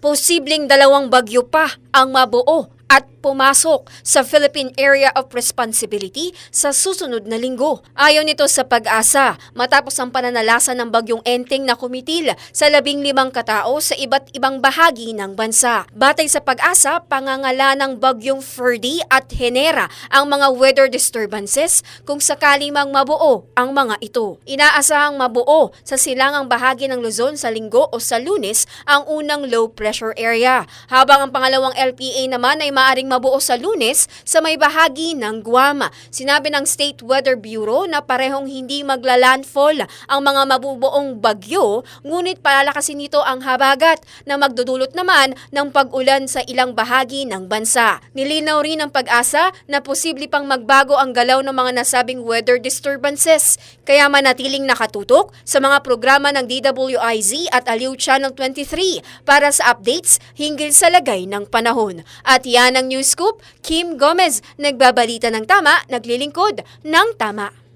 posibleng dalawang bagyo pa ang mabuo at pumasok sa Philippine Area of Responsibility sa susunod na linggo. Ayon nito sa pag-asa, matapos ang pananalasa ng bagyong enteng na kumitil sa labing limang katao sa iba't ibang bahagi ng bansa. Batay sa pag-asa, pangangala ng bagyong Ferdy at Henera ang mga weather disturbances kung sakali mang mabuo ang mga ito. Inaasahang mabuo sa silangang bahagi ng Luzon sa linggo o sa lunes ang unang low pressure area, habang ang pangalawang LPA naman ay maaring mabuo sa lunes sa may bahagi ng Guam. Sinabi ng State Weather Bureau na parehong hindi maglalandfall ang mga mabubuong bagyo, ngunit palalakasin nito ang habagat na magdudulot naman ng pag-ulan sa ilang bahagi ng bansa. Nilinaw rin ng pag-asa na posible pang magbago ang galaw ng mga nasabing weather disturbances, kaya manatiling nakatutok sa mga programa ng DWIZ at Aliw Channel 23 para sa updates hinggil sa lagay ng panahon. At yan ang News Scoop, Kim Gomez, nagbabalita ng tama, naglilingkod ng tama.